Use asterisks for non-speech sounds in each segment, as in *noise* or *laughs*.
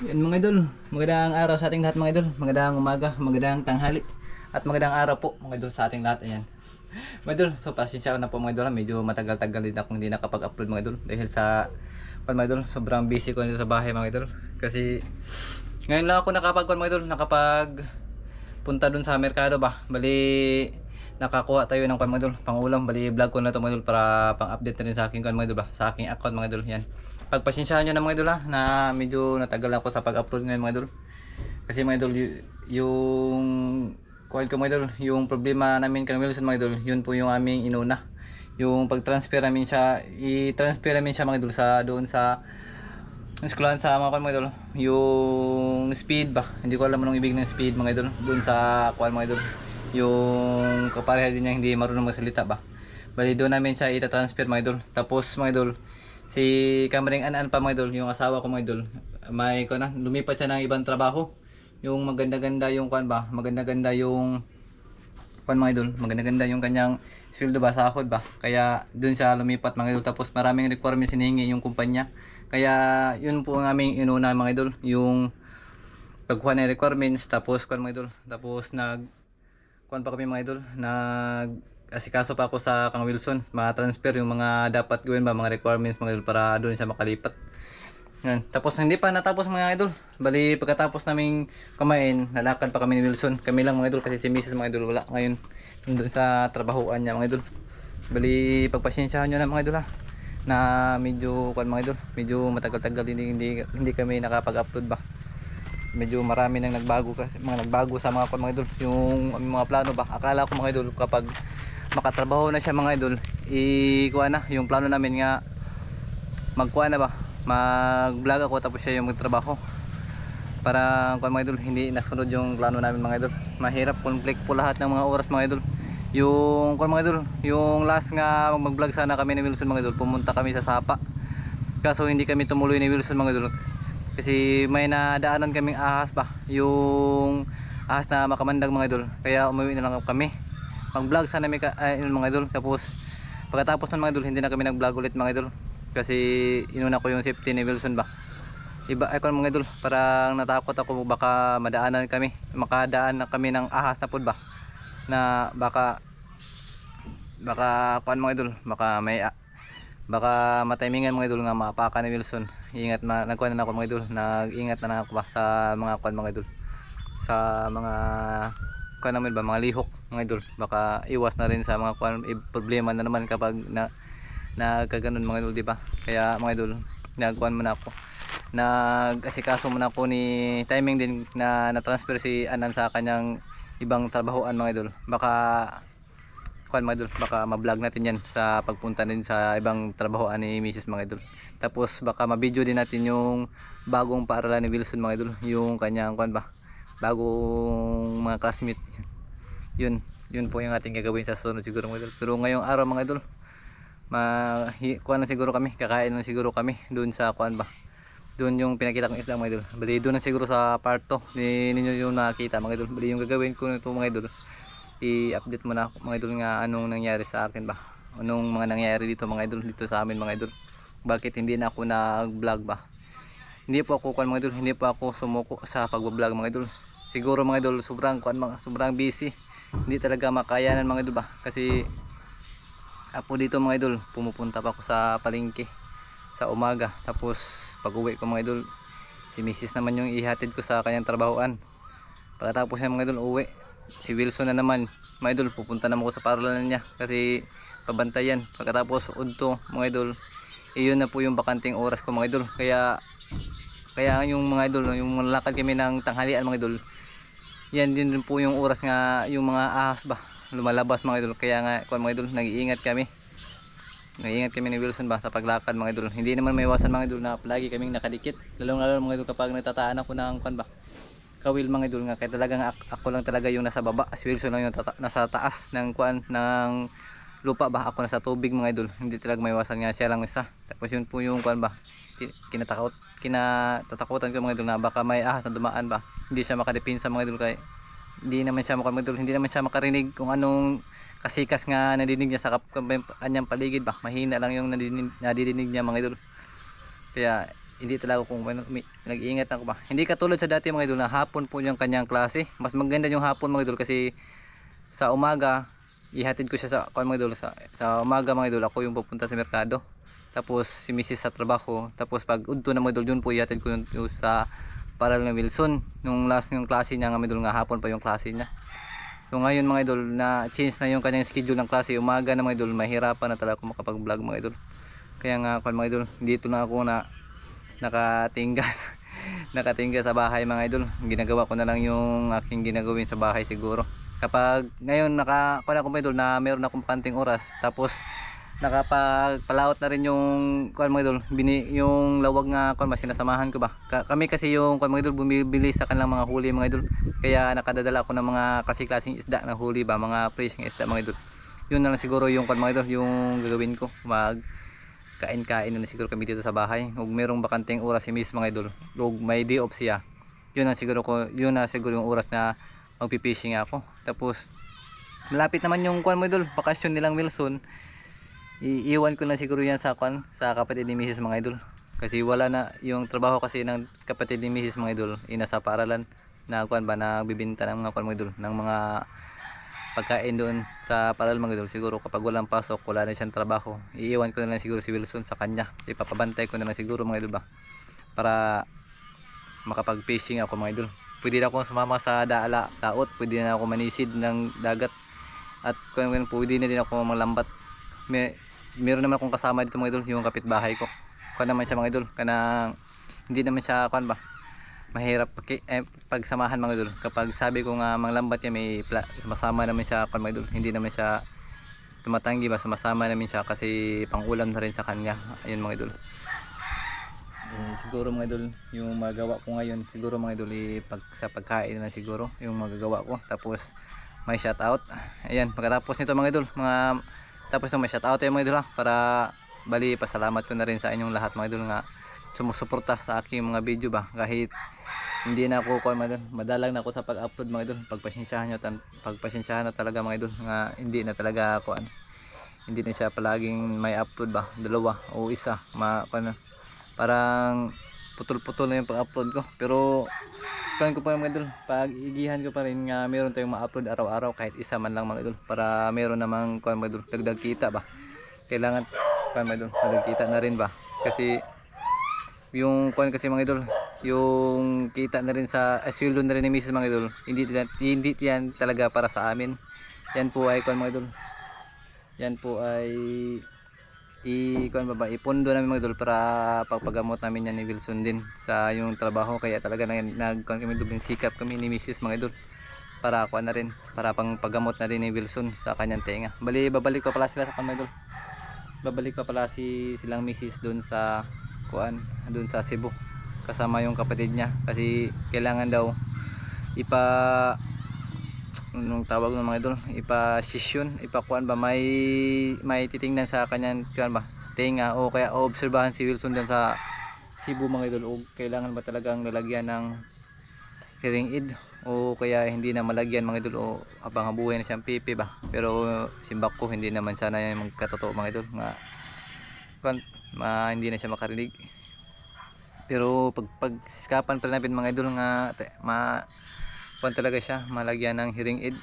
Yan mga idol, magandang araw sa ating lahat mga idol, magandang umaga, magandang tanghali, at magandang araw po mga idol sa ating lahat, ayan. *laughs* Mga idol, so pasensya na po mga idol, medyo matagal-tagal din akong hindi nakapag-upload mga idol, dahil sa, pan mga idol, sobrang busy ko dito sa bahay mga idol, kasi ngayon lang ako nakapag mga idol, nakapag punta dun sa merkado ba, bali nakakuha tayo ng pan mga idol, pangulam, bali vlog ko na to mga idol para pang-update na rin sa aking kan mga idol ba, sa aking account mga idol, yan pagpasensyahan nyo na mga idol ha, na medyo natagal ako sa pag-upload ngayon mga idol. Kasi mga idol, yung kuhan ko mga idol, yung problema namin kang Wilson mga idol, yun po yung aming inuna. Yung pag-transfer namin siya, i-transfer namin siya mga idol sa doon sa eskulahan sa mga kuhan mga idol. Yung speed ba, hindi ko alam anong ibig ng speed mga idol, doon sa kuhan mga idol. Yung kapareha din niya hindi marunong magsalita ba. Bali doon namin siya ita-transfer mga idol. Tapos mga idol, si Kamring Anan pa mga idol, yung asawa ko mga idol, may ko na, lumipat siya ng ibang trabaho. Yung maganda-ganda yung kwan ba, maganda-ganda yung kwan mga idol, maganda-ganda yung kanyang sweldo ba, sahod ba. Kaya dun siya lumipat mga idol, tapos maraming requirements hinihingi yung kumpanya. Kaya yun po ang aming inuna mga idol, yung pagkuha ng requirements, tapos kwan mga idol, tapos nag kuan pa kami mga idol, nag asikaso pa ako sa Kang Wilson, ma-transfer yung mga dapat gawin ba, mga requirements mga idol para doon siya makalipat. Yan. Tapos hindi pa natapos mga idol. Bali pagkatapos naming kumain, nalakad pa kami ni Wilson. Kami lang mga idol kasi si Mrs. mga idol wala ngayon doon sa trabahoan niya mga idol. Bali pagpasensyahan niyo na mga idol ha. Na medyo kuan mga idol, medyo matagal-tagal hindi, hindi hindi kami nakapag-upload ba medyo marami nang nagbago kasi mga nagbago sa mga kuwan, mga idol yung mga plano ba akala ko mga idol kapag makatrabaho na siya mga idol. Ikuha na yung plano namin nga magkuha na ba? Mag vlog ako tapos siya yung magtrabaho. Para kuwan mga idol hindi nasunod yung plano namin mga idol. Mahirap conflict po lahat ng mga oras mga idol. Yung kuwan mga idol yung last nga mag vlog sana kami ni Wilson mga idol. Pumunta kami sa Sapa. Kaso hindi kami tumuloy ni Wilson mga idol. Kasi may nadaanan kaming ahas ba? Yung ahas na makamandag mga idol. Kaya umuwi na lang kami mag vlog sana may ka, ay, yun, mga idol. Tapos pagkatapos ng mga idol hindi na kami nag vlog ulit mga idol. Kasi inuna ko yung safety ni Wilson ba. Iba ay ko mga idol parang natakot ako baka madaanan kami makadaan na kami ng ahas na pod ba. Na baka baka kuan mga idol baka may baka matimingan mga idol nga mapaka ni Wilson. Ingat ma nagkuan na ako mga idol. Nag-ingat na, na ako ba sa mga kuan mga idol. Sa mga kuan namin ba mga lihok mga idol? Baka iwas na rin sa mga kuan i- problema na naman kapag na nagkaganon mga idol di ba? Kaya mga idol nagkuan muna ako. Nag-asikaso muna ako ni timing din na na-transfer si Anan sa kanyang ibang trabahoan mga idol. Baka kuan mga idol baka ma-vlog natin yan sa pagpunta din sa ibang trabahoan ni Mrs. mga idol. Tapos baka ma-video din natin yung bagong paaralan ni Wilson mga idol yung kanyang kuan ba bagong mga classmate yun yun po yung ating gagawin sa sunod siguro mga idol. Pero ngayong araw mga idol ma kuan na siguro kami kakain na siguro kami doon sa kuan ba? Doon yung pinakita kong isla mga idol. Bali doon na siguro sa part 2 ni ninyo yung nakita mga idol. Bali yung gagawin ko nito mga idol i-update mo na ako mga idol nga anong nangyari sa akin ba? Anong mga nangyari dito mga idol dito sa amin mga idol? Bakit hindi na ako nag-vlog ba? Hindi po ako kuan mga idol. Hindi po ako sumuko sa pag-vlog mga idol siguro mga idol sobrang kuan mga sobrang busy. Hindi talaga makayanan mga idol ba? Kasi ako dito mga idol pumupunta pa ako sa palengke sa umaga. Tapos pag uwi ko mga idol si Mrs. naman yung ihatid ko sa kanyang trabahoan. Pagkatapos niya mga idol uwi si Wilson na naman mga idol pupunta naman ko sa paralan niya. Kasi pabantayan pagkatapos udto mga idol iyon na po yung bakanting oras ko mga idol. Kaya kaya yung mga idol yung lakad kami ng tanghalian mga idol yan din po yung oras nga yung mga ahas ba lumalabas mga idol. Kaya nga kuan mga idol nag-iingat kami. Nag-iingat kami ni Wilson ba sa paglakad mga idol. Hindi naman may iwasan mga idol na palagi kaming nakadikit. Lalong lalo mga idol kapag nagtataan ako ng kuan ba kawil mga idol nga. Kaya talagang ak- ako lang talaga yung nasa baba. Si Wilson lang yung tata- nasa taas ng kuan ng lupa ba. Ako nasa tubig mga idol. Hindi talaga may iwasan nga. Siya lang isa. Tapos yun po yung kuan ba kinatakot kinatatakutan ko mga idol na baka may ahas na dumaan ba hindi siya makadepinsa mga idol kaya hindi naman siya makamagdol hindi naman siya makarinig kung anong kasikas nga nadidinig niya sa kanyang paligid ba mahina lang yung nadidinig, nadidinig niya mga idol kaya hindi talaga kung nag-iingat ako ba. Hindi katulad sa dati mga idol na hapon po yung kanyang klase. Mas maganda yung hapon mga idol kasi sa umaga ihatid ko siya sa kuan mga idol sa, sa umaga mga idol ako yung pupunta sa merkado. Tapos si Mrs. sa trabaho. Tapos pag udto na idol yun po ihatid ko sa paral ng Wilson. Nung last yung klase niya nga idol nga hapon pa yung klase niya. So ngayon mga idol na change na yung kanyang schedule ng klase umaga na mga idol mahirapan na talaga ako makapag-vlog mga idol. Kaya nga kuan mga idol dito na ako na nakatinggas *laughs* nakatinggas sa bahay mga idol ginagawa ko na lang yung aking ginagawin sa bahay siguro kapag ngayon naka kuan ako mga idol na meron akong kanting oras tapos nakapagpalaot na rin yung kuan mga idol bini, yung lawag nga kuan mas sinasamahan ko ba Ka, kami kasi yung kuan mga idol bumibili sa kanilang mga huli mga idol kaya nakadadala ako ng mga kasi klaseng isda na huli ba mga fresh ng isda mga idol yun na lang siguro yung kuan mga idol yung gagawin ko mag kain-kain na siguro kami dito sa bahay. Ug merong bakanteng oras si Miss mga idol. Ug may day off siya. Yun na siguro ko, yun na siguro yung oras na magpi-fishing ako. Tapos malapit naman yung kuan mga idol, bakasyon nilang Wilson. Iiwan ko na siguro yan sa kuan sa kapatid ni Mrs. mga idol. Kasi wala na yung trabaho kasi ng kapatid ni Mrs. mga idol, ina sa paralan na kuan ba na bibinta ng mga kuan mga idol ng mga pagkain doon sa paral mga idol siguro kapag walang pasok wala na siyang trabaho iiwan ko na lang siguro si Wilson sa kanya ipapabantay ko na lang siguro mga idol ba para makapag fishing ako mga idol pwede na akong sumama sa daala laot pwede na ako manisid ng dagat at kung pwede na din ako malambat may meron naman akong kasama dito mga idol yung kapitbahay ko. Kuan naman siya mga idol kanang hindi naman siya kuan ba mahirap paki, eh, pagsamahan mga idol. Kapag sabi ko nga manglambat niya may pla, naman siya kan mga idol hindi naman siya tumatanggi ba sumasama namin siya kasi pangulam na rin sa kanya. Ayun mga idol. Eh, siguro mga idol yung magawa ko ngayon siguro mga idol eh, pag, sa pagkain na siguro yung magagawa ko. Tapos may shout out ayan pagkatapos nito mga idol mga tapos may shout out yung mga idol ha, para bali pasalamat ko na rin sa inyong lahat mga idol nga sumusuporta sa aking mga video ba? Kahit hindi na ako kuan madalang na ako sa pag-upload mga idol. Pagpasensyahan tan pagpasensyahan na talaga mga idol nga hindi na talaga ako ano hindi na siya palaging may upload ba? Dalawa o isa ma kuan parang putol-putol na yung pag-upload ko. Pero kuan ko pa mga idol. Pag igihan ko pa rin nga meron tayong ma-upload araw-araw kahit isa man lang mga idol. Para meron namang kuan mga idol dagdag kita ba? Kailangan kuan mga idol dagdag kita na rin ba? Kasi yung kuan kasi mga idol yung kita na rin sa asweldo na rin ni Mrs. mga idol hindi, hindi yan talaga para sa amin. Yan po ay kuan mga idol. Yan po ay i kuan ba ba ipondo namin mga idol para pagpagamot namin yan ni Wilson din sa yung trabaho kaya talaga nag, nag kuan kami dubling sikap kami ni Mrs. mga idol para kuan na rin para pang paggamot na rin ni Wilson sa kanyang tenga bali babalik ko pala sila sa mga idol babalik pa pala si silang Mrs. doon sa kuan doon sa Cebu kasama yung kapatid niya kasi kailangan daw ipa anong tawag ng mga idol? Ipa session ipa kuan ba? May may titingnan sa kanyang kuan ba? Tenga o kaya obserbahan si Wilson doon sa Cebu mga idol. O kailangan ba talagang lalagyan ng hearing aid? O kaya hindi na malagyan mga idol? O abang buhay na siyang pipi ba? Pero simbak ko hindi naman sana yung magkatotoo mga idol. Nga kuan ma, hindi na siya makarinig. Pero pag pagsiskapan pa natin mga idol nga ma kuan talaga siya malagyan ng hearing aid.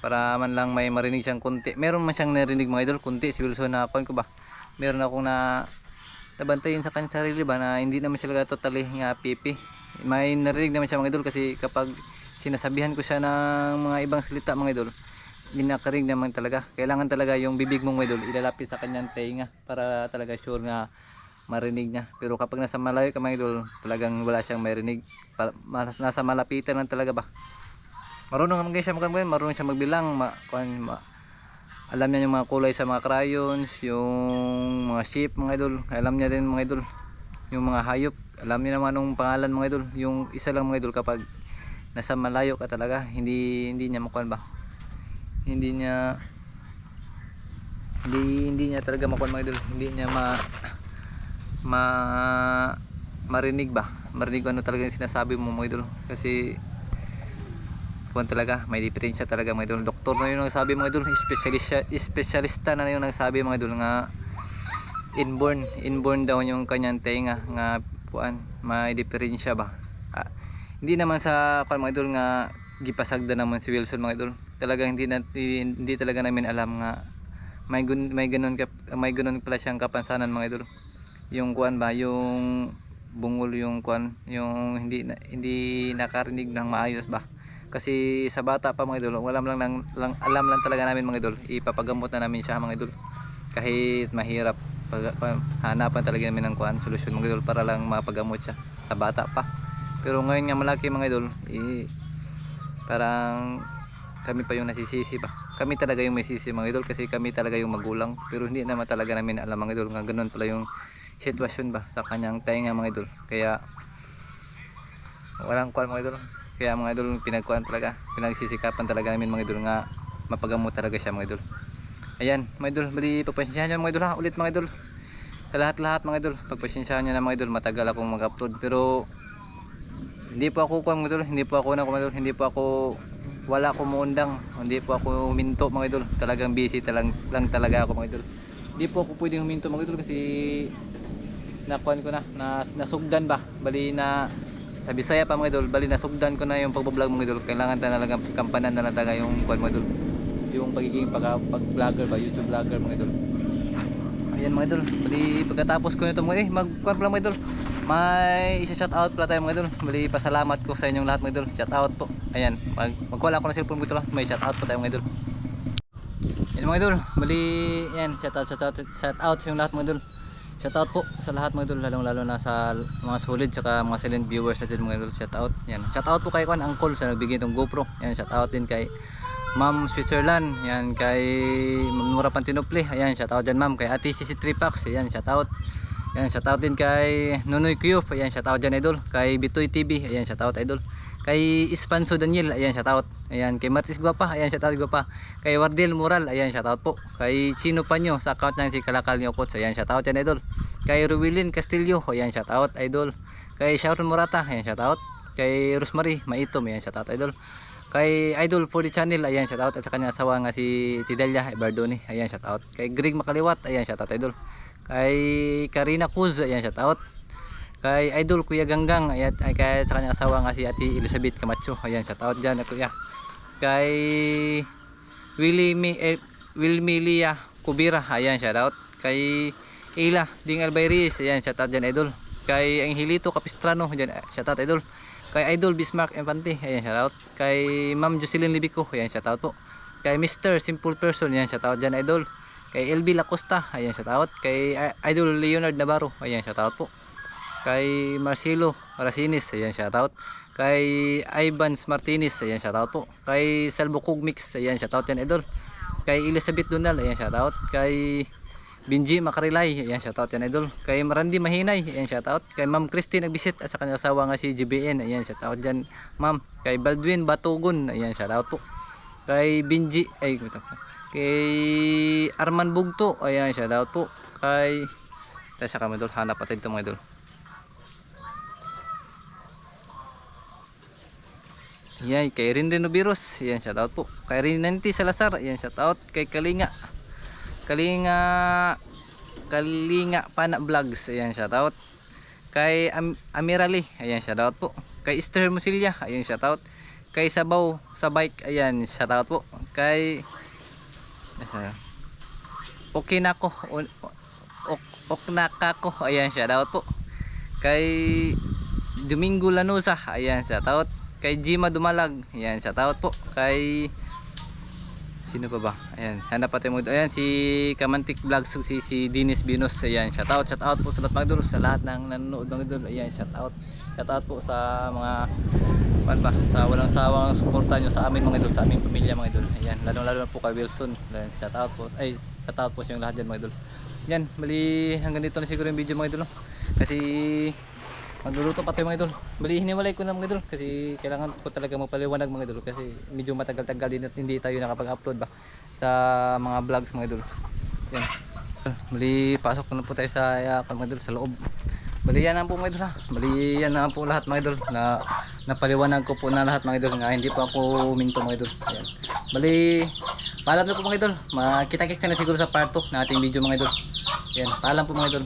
Para man lang may marinig siyang kunti. Meron man siyang narinig mga idol kunti si Wilson na kuan ko ba? Meron akong na nabantayin sa kanyang sarili ba na hindi naman siya totally nga pipi may narinig naman siya mga idol kasi kapag sinasabihan ko siya ng mga ibang salita mga idol ginakarinig naman talaga. Kailangan talaga yung bibig mong idol ilalapit sa kanyang tenga para talaga sure na marinig niya. Pero kapag nasa malayo ka mga idol talagang wala siyang marinig. Mas- nasa malapitan lang talaga ba? Marunong naman siya mag marunong siya magbilang ma, kuan, ma, alam niya yung mga kulay sa mga crayons yung mga shape mga idol. Alam niya din mga idol yung mga hayop. Alam niya naman anong pangalan mga idol. Yung isa lang mga idol kapag nasa malayo ka talaga hindi hindi niya makuan ba? Hindi niya hindi hindi niya talaga makuha mga idol. Hindi niya ma ma marinig ba? Marinig ano talaga yung sinasabi mo mga idol. Kasi kuwan talaga may diferensya talaga mga idol. Doktor na yun ang sabi mga idol. Specialista specialista na yun ang sabi mga idol nga inborn inborn daw yung kanyang tenga nga puan. May diferensya ba? Ah, hindi naman sa kuan mga idol nga gipasagda naman si Wilson mga idol. Talagang hindi na, hindi, talaga namin alam nga may may ganun may ganun pala siyang kapansanan mga idol yung kuan ba yung bungol yung kuan yung hindi hindi nakarinig ng maayos ba? Kasi sa bata pa mga idol wala lang, lang, lang alam lang talaga namin mga idol ipapagamot na namin siya mga idol. Kahit mahirap pa, hanapan talaga namin ng kuan solusyon mga idol para lang mapagamot siya sa bata pa. Pero ngayon nga malaki mga idol eh, parang kami pa yung nasisisi ba? Kami talaga yung may sisi mga idol kasi kami talaga yung magulang. Pero hindi naman talaga namin alam mga idol nga ganun pala yung sitwasyon ba sa kanyang tainga mga idol? Kaya walang kuan mga idol. Kaya mga idol pinagkuan talaga pinagsisikapan talaga namin mga idol nga mapagamot talaga siya mga idol. Ayan mga idol bali pagpasensyahan nyo mga idol ha? Ulit mga idol. Sa lahat-lahat mga idol pagpasensyahan nyo na mga idol matagal akong mag-upload. Pero hindi po ako kuan mga idol. Hindi po ako na idol. Hindi po ako wala ako muundang hindi po ako huminto mga idol. Talagang busy talang, lang talaga ako mga idol. Hindi po ako pwedeng huminto mga idol kasi nakuan ko na, na nasugdan ba? Bali na sa Bisaya pa mga idol bali nasugdan ko na yung pagbablog mga idol. Kailangan talaga kampanan na lang talaga yung kuan mga idol. Yung pagiging pag, pag vlogger ba youtube vlogger mga idol. Ayan mga idol bali pagkatapos ko nito mga eh mag kuan pala mga idol. May isa shout out pala tayo mga idol. Bali pasalamat ko sa inyong lahat mga idol. Shout out po. Ayan mag magkuha ako ng cellphone ko ito lang. May shout out po tayo mga idol. Yan mga idol bali yan shout out shout out shout out sa inyong lahat mga idol shout out po sa lahat mga idol lalong lalo na sa mga solid saka mga silent viewers natin mga idol. Shout out yan. Shout out po kay Kwan Uncle sa nagbigay ng GoPro. Yan shout out din kay Ma'am Switzerland. Yan kay Ma'am Nora Pantinople ayan shout out dyan ma'am. Kay Ate Sisi Tripax. Ayan shout out Ayan, shout out din kay Nunoy Kuyop. Ayan, shout out dyan idol. Kay Bitoy TV. Ayan, shout out idol. Kay Ispanso Daniel. Ayan, shout out. Ayan, kay Martis Guapa. Ayan, shout out Guapa. Kay Wardel Moral. Ayan, shout out po. Kay Chino Panyo sa account niya si Kalakal Nyokots. Ayan, shout out yan idol. Kay Ruwilin Castillo. Ayan, shout out idol. Kay Sharon Morata. Ayan, shout out. Kay Rosemary Maitom. Ayan, shout out idol. Kay Idol for channel, ayan, shout out at sa kanya asawa nga si Tidelia Ibardoni, ayan, shout out. Kay Greg Makaliwat, ayan, shout out idol kay Karina Cruz ayan shout out kay Idol Kuya Ganggang ayan ay kay sa kanyang asawa nga si Ate Elizabeth Camacho. Ayan shout out diyan kuya. Kay Willie Mi eh, Wilmy Lia Kubira ayan shout out kay Ila Ding Albayris ayan shout out diyan Idol. Kay Angelito Capistrano diyan shout out Idol. Kay Idol Bismarck Infante ayan shout out kay Ma'am Jocelyn Libico ayan shout out po. Kay Mr. Simple Person ayan shout out diyan Idol. Kay LB Lacosta ayan shout out kay Idol Leonard Navarro ayan shout out po kay Marcelo Rasinis ayan shout out kay Ivans Martinez ayan shout out po. Kay Salbocog Mix ayan shout out yan idol. Kay Elizabeth Donal ayan shout out kay Benji Makarilay ayan shout out yan idol. Kay Marandi Mahinay ayan shout out kay Ma'am Christine Nagbisit at sa kanyang asawa nga si GBN ayan shout out dyan ma'am. Kay Baldwin Batugon ayan shout out po. Kay Benji ay ito kay Arman Bugto ayan shout out po. Kay tayo sa kami idol. Hanap natin ito mga idol yan kay Rindino Virus ayan shout out po. Kay Rinanti Salazar. Ayan shout out kay Kalinga. Kalinga Kalinga Pana Vlogs. Ayan shout out kay Am Amirali. Ayan shout out po. Kay Esther Musilia ayan shout out kay Sabaw sa bike. Ayan shout out po. Kay Okay na ko. Ok, ok na ka ko. Ayan, shout out po. Kay Domingo Lanusa. Ayan, shout out. Kay Jima Dumalag. Ayan, shout out po. Kay Sino pa ba? Ayan, hanap pa tayo mo. Ayan, si Kamantik Vlogs, si, si Dinis Binus. Ayan, shout out, shout out po sa lahat mga sa lahat ng nanonood mga idol. Ayan, shout out. Po sa mga pan ba, sa walang sawang suporta nyo sa amin mga idol, sa aming pamilya mga idol. Ayan, lalo lalo na po kay Wilson. Ayan, shout out po. Ay, shout out po sa yung lahat dyan mga idol. Yan, bali hanggang dito na siguro yung video mga idol. Kasi magluluto pa tayo mga idol. Bali hiniwalay ko na mga idol kasi kailangan ko talaga magpaliwanag mga idol kasi medyo matagal-tagal din at hindi tayo nakapag-upload ba sa mga vlogs mga idol. Yan. Bali pasok na po tayo sa uh, mga idol sa loob. Bali yan na po mga idol ha. Bali yan na po lahat mga idol na napaliwanag ko po na lahat mga idol nga hindi po ako minto mga idol. Yan. Bali paalam na po mga idol. Makita-kita na siguro sa part 2 na ating video mga idol. Yan, paalam po mga idol.